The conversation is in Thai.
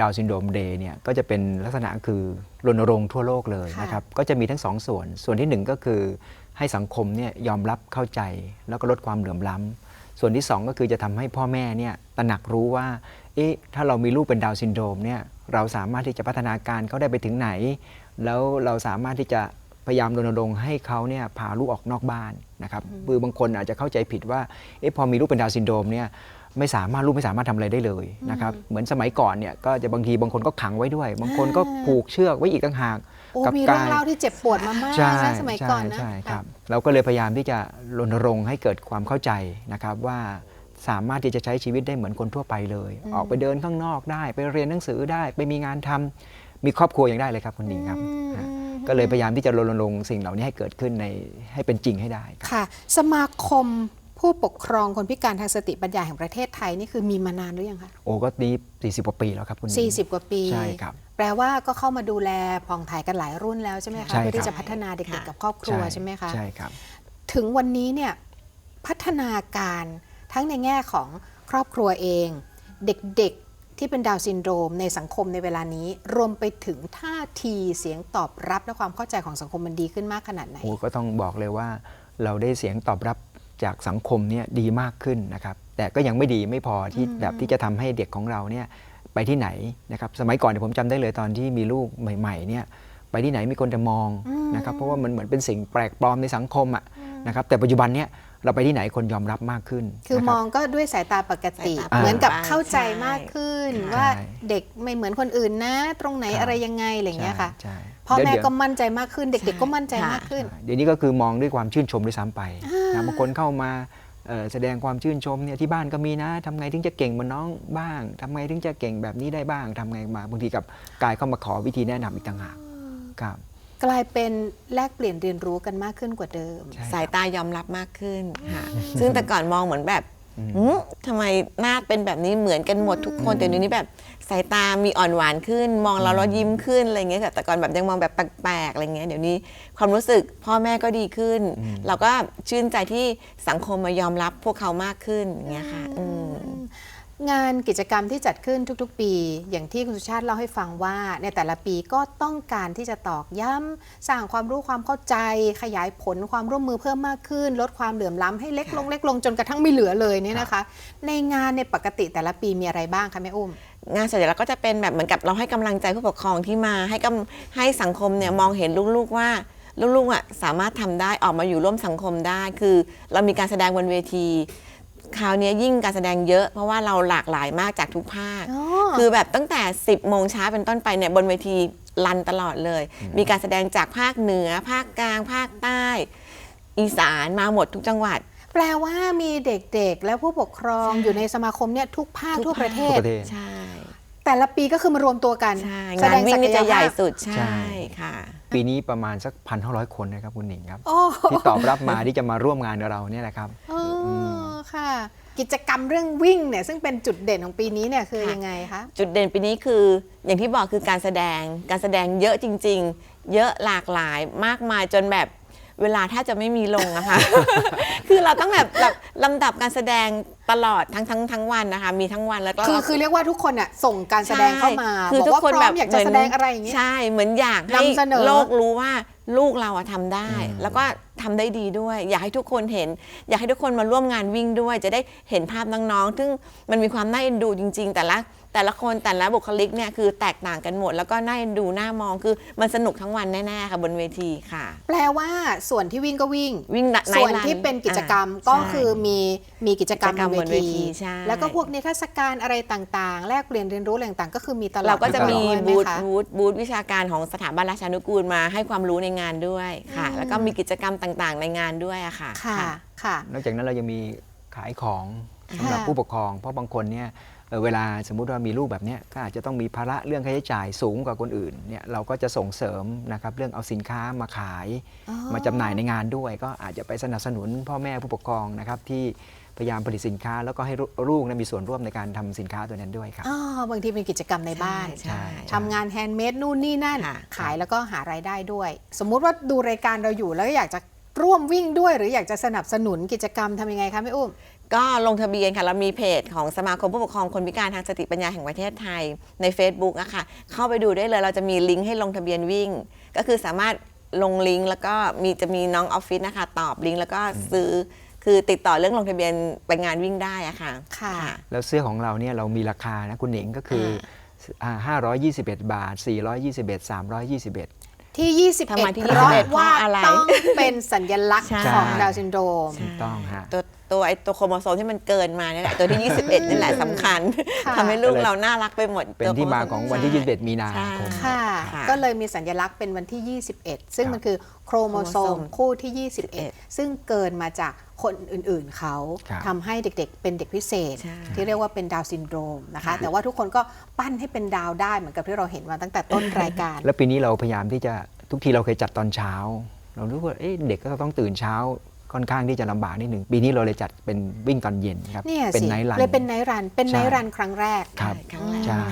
ดาวน์ซินโดรมเดย์เนี่ยก็จะเป็นลักษณะคือรณรงค์ทั่วโลกเลยค่ะนะครับก็จะมีทั้งสองส่วน ส่วนที่หนึ่งก็คือให้สังคมเนี่ยยอมรับเข้าใจแล้วก็ลดความเหลื่อมล้ำส่วนที่สองก็คือจะทำให้พ่อแม่เนี่ยตระหนักรู้ว่าเอ๊ะถ้าเรามีลูกเป็นดาวน์ซินโดรมเนี่ยเราสามารถที่จะพัฒนาการเขาได้ไปถึงไหน แล้วเราสามารถที่จะพ ยายามรณรงค์ให้เขาเนี่ยพาลูกออกนอกบ้านนะครับคือบางคนอาจจะเข้าใจผิดว่าเอ๊ะพอมีลูกเป็นดาวน์ซินโดรมเนี่ยไม่สามารถลูกไม่สามารถทำอะไรได้เลยนะครับเหมือนสมัยก่อนเนี่ยก็จะบางทีบางคนก็ขังไว้ด้วย บางคนก็ผูกเชือกไว้อีกต่างหากโอ้กับมีกาเรื่องรเล่าที่เจ็บปวดมามากใช่นะสมัยก่อนนะใช่ใช่ครับเราก็เลยพยายามที่จะรณรงค์ให้เกิดความเข้าใจนะครับว่าสามารถที่จะใช้ชีวิตได้เหมือนคนทั่วไปเลย ออกไปเดินข้างนอกได้ ไปเรียนหนังสือได้ ไปมีงานทำมีครอบครัวอย่างได้เลยครับคุณหนิงครับอืมฮะอืม ก็เลยพยายามที่จะรณรงค์สิ่งเหล่านี้ให้เกิดขึ้นในให้เป็นจริงให้ได้ครับค่ะ สมาคมผู้ปกครองคนพิการทางสติปัญญาแห่งประเทศไทยนี่คือมีมานานหรือยังคะโอ้ก็นี้40 กว่าปีแล้วครับคุณหนิง40 กว่าปีใช่ครับแปลว่าก็เข้ามาดูแลผ่องถ่ายกันหลายรุ่นแล้วใช่ไหมคะใช่ครับเพื่อที่จะพัฒนาเด็กค่ะๆกับครอบครัวใช่ไหมคะใช่ครับ ถึงวันนี้เนี่ยพัฒนาการทั้งในแง่ของครอบครัวเอง เด็กๆ ที่เป็นดาวน์ซินโดรมในสังคมในเวลานี้ รวมไปถึงท่าทีเสียงตอบรับและความเข้าใจของสังคมมันดีขึ้นมากขนาดไหน โอ้ก็ต้องบอกเลยว่า เราได้เสียงตอบรับจากสังคมเนี่ยดีมากขึ้นนะครับ แต่ก็ยังไม่ดีไม่พอที่อืมแบบที่จะทำให้เด็กของเราเนี่ยไปที่ไหนนะครับสมัยก่อนเนี่ยผมจำได้เลยตอนที่มีลูกใหม่ ๆ เนี่ยไปที่ไหนมีคนจะมองนะครับเพราะว่ามันเหมือนเป็นสิ่งแปลกปลอมในสังคมอะนะครับแต่ปัจจุบันเนี่ย เราไปที่ไหนคนยอมรับมากขึ้น คือนะมรับองก็ด้วยสายตาปกติ สายตาเหมือนกับปกติเข้าใจใช่มากขึ้น ใช่ ว่าเด็กไม่เหมือนคนอื่นนะ ตรงไหนครับอะไรยังไงอะไรอย่างเงี้ยค่ะใช่พ่อใช่แม่เดี๋ยวก็มั่นใจมากขึ้น เด็กๆก็มั่นใจค่ะมากขึ้น เดี๋ยวนี้ก็คือมองด้วยความชื่นชมด้วยซ้ำไปอ่านะบางคนเข้ามาเอ่อแสดงความชื่นชมเนี่ยที่บ้านก็มีนะทำไงถึงจะเก่งเหมือนน้องบ้างทำไงถึงจะเก่งแบบนี้ได้บ้างทำไงมาบางทีกับกายเข้ามาขอวิธีแนะนำอีกต่างหากครับ กลายเป็นแลกเปลี่ยนเรียนรู้กันมากขึ้นกว่าเดิม ใช่สายตายอมรับมากขึ้นค่ะซึ่งแต่ก่อนมองเหมือนแบบอืมหืมทำไมหน้าเป็นแบบนี้เหมือนกันหมดทุกคนแต่เดี๋ยวนี้แบบสายตามีอ่อนหวานขึ้น มองเราแล้วยิ้มขึ้นอะไรเงี้ยแต่ก่อนแบบยังมองแบบแปลกๆอะไรเงี้ยเดี๋ยวนี้ความรู้สึกพ่อแม่ก็ดีขึ้น เราก็ชื่นใจที่สังคมมายอมรับพวกเขามากขึ้นอย่างเงี้ยค่ะอืม งานกิจกรรมที่จัดขึ้นทุกๆ ปี อย่างที่คุณสุชาติเล่าให้ฟังว่า ในแต่ละปีก็ต้องการที่จะตอกย้ำสร้างความรู้ความเข้าใจ ขยายผลความร่วมมือเพิ่มมากขึ้น ลดความเหลื่อมล้ำให้เล็กลงเล็กลงจนกระทั่งไม่เหลือเลยเนี่ยนะคะ ในงานในปกติแต่ละปีมีอะไรบ้างคะแม่อุ้มงานสัญลักษณ์ก็จะเป็นแบบเหมือนกับเราให้กำลังใจผู้ปกครองที่มาให้กำให้สังคมเนี่ยมองเห็นลูกๆว่าลูกๆอะสามารถทำได้ออกมาอยู่ร่วมสังคมได้ คือเรามีการแสดงบนเวที คราวนี้ยิ่งการแสดงเยอะ เพราะว่าเราหลากหลายมากจากทุกภาคอ๋อคือแบบตั้งแต่ 10 โมงเช้าเป็นต้นไปเนี่ยบนเวทีรันตลอดเลย มีการแสดงจากภาคเหนือ ภาคกลาง ภาคใต้ อีสานมาหมดทุกจังหวัด แปลว่ามีเด็กๆ และผู้ปกครองใช่อยู่ในสมาคมเนี่ยทุกภาคทุกทั่วประเททั่วศประเทศ ใช่ แต่ละปีก็คือมารวมตัวกันใช่แสงานดงวิ่ศังกนี่ยจะใหญ่ภาพสุดใช่ใช่ค่ะ ปีนี้ประมาณสักพันห้าร้อยคนนะครับคุณหนิงครับโอ้ที่ตอบรับมาที่จะมาร่วมงานกับเราเนี่ยนะครับอ๋อ ค่ะ กิจกรรมเรื่องวิ่งเนี่ยซึ่งเป็นจุดเด่นของปีนี้เนี่ยคือค่ะยังไงคะ จุดเด่นปีนี้คืออย่างที่บอกคือการแสดงการแสดงเยอะจริง ๆ เยอะหลากหลายมากมายจนแบบเวลาแทบจะไม่มีลงนะคะคือเราต้องแบบแบบลำดับการแสดงตลอดทั้งทั้งทั้งวันนะคะ มีทั้งวันแล้วก็คือคือเรียกว่าทุกคนอะส่งการแสดงเข้ามาใช่คือบอกทุกว่าคนพร้แบอบมอยากจะเหมืนแสดงอะไรอย่างเงี้ยใช่เหมือนอยากให้นำเสนอโลกรู้ว่าลูกเราอะทำได้อืมแล้วก็ ทำได้ดีด้วย อยากให้ทุกคนเห็น อยากให้ทุกคนมาร่วมงานวิ่งด้วย จะได้เห็นภาพน้องๆ ซึ่งมันมีความน่าเอ็นดูจริง ๆ แต่ละแต่ละคนแต่ละบุคลิกเนี่ยคือแตกต่างกันหมด แล้วก็น่าเอ็นดูน่ามองคือมันสนุกทั้งวันแน่ๆค่ะบนเวทีค่ะ แปลว่าส่วนที่วิ่งก็วิ่งวิ่งไนท์ส่วนรัที่เป็นกิจกรรมาก็ใช่คือมีมีกิจกรรมกิจกรรมบบนนเวเวทีทีใช่แล้วก็พวกนิทรรศการอะไรต่างๆ แลกเปลี่ยนเรียนรู้อะไรต่างๆก็คือมีตลอดเราก็จะมีอยู่แล้วบูธใช่ไหมคะบูธบูธวิชาการของสถาบันราชานุกูลมาให้ความรู้ในงานด้วยค่ะอืมแล้วก็มีกิจกรรมต่างๆ ในงานด้วยอะค่ะค่ะค่ะ นอกจากนั้นเรายังมีขายของสำหรับค่ะผู้ปกครอง เพราะบางคนเนี่ยเอ่อเวลาสมมุติว่ามีลูกแบบเนี้ยก็อาจจะต้องมีภาระเรื่องค่าใช้จ่ายสูงกว่าคนอื่นเนี่ยเราก็จะส่งเสริมนะครับเรื่องเอาสินค้ามาขายอ๋อมาจำหน่ายในงานด้วย ก็อาจจะไปสนับสนุนพ่อแม่ผู้ปกครองนะครับที่พยายามผลิตสินค้าแล้วก็ให้ลูกเนยมีส่วนร่วมในการทำสินค้าตัวนั้นด้วยครับอ๋อบางทีเป็นกิจกรรมในบ้านใช่ทำงานแฮนด์เมดนู่นนี่นั่นค่ะขายแล้วก็หารายได้ด้วย สมมุติว่าดูรายการเราอยู่แล้วอยากจะ ร่วมวิ่งด้วย หรืออยากจะสนับสนุนกิจกรรมทำยังไงคะแม่อุ้ม ก็ลงทะเบียนค่ะ เรามีเพจของสมาคมผู้ปกครองคนพิการทางสติปัญญาแห่งประเทศไทยใน Facebook อะค่ะ เข้าไปดูได้เลย เราจะมีลิงก์ให้ลงทะเบียนวิ่ง ก็คือสามารถลงลิงก์แล้วก็มีจะมีน้องออฟฟิศนะคะตอบลิงก์แล้วก็ซื้อคือติดต่อเรื่องลงทะเบียนไปงานวิ่งได้อะค่ะ ค่ะ แล้วเสื้อของเราเนี่ยเรามีราคานะคุณหนิงก็คืออ่า521 บาท 421 321 ที่ 21ทำไมที่เพราะ21ว่าเพราะอะไร ต้องเป็นสัญลักษณ์ใช่ ของดาวน์ซินโดรม ถูกต้องฮะ ตัว ตัวไอตัวโครโมโซมที่มันเกินมานี่แหละตัวที่ 21นี่แหละสำคัญค่ะ ทำให้ลูกเราน่ารักไปหมดเป็นตัวที่มาโครโโซของวันที่ 21 มีนาคม ใช่ ค่ะ ค่ะก็เลยมีสัญลักษณ์เป็นวันที่ 21 ซึ่งครับ มันคือโครโมโซมโครโมโซมคู่ที่ 21 ซึ่งเกินมาจากคนอื่นๆเขาครับทำให้เด็กๆ เป็นเด็กพิเศษ ใช่ ที่เรียกว่าเป็นดาวน์ซินโดรมนะคะ แต่ว่าทุกคนก็ปั้นให้เป็นดาวได้เหมือนกับที่เราเห็นมาตั้งแต่ต้นรายการ แล้วปีนี้เราพยายามที่จะทุกทีเราเคยจัดตอนเช้า เรารู้ว่าเอ๊ะเด็กก็ต้องตื่นเช้า ค่อนข้างที่จะลำบากนิดหนึ่งปีนี้เราเลยจัดเป็นวิ่งตอนเย็นครับเนี่ยเป็นสิไนท์รันเลยเป็นไนท์รันเป็นใช่ไนท์รันครั้งแรกครับครั้งแรกใช่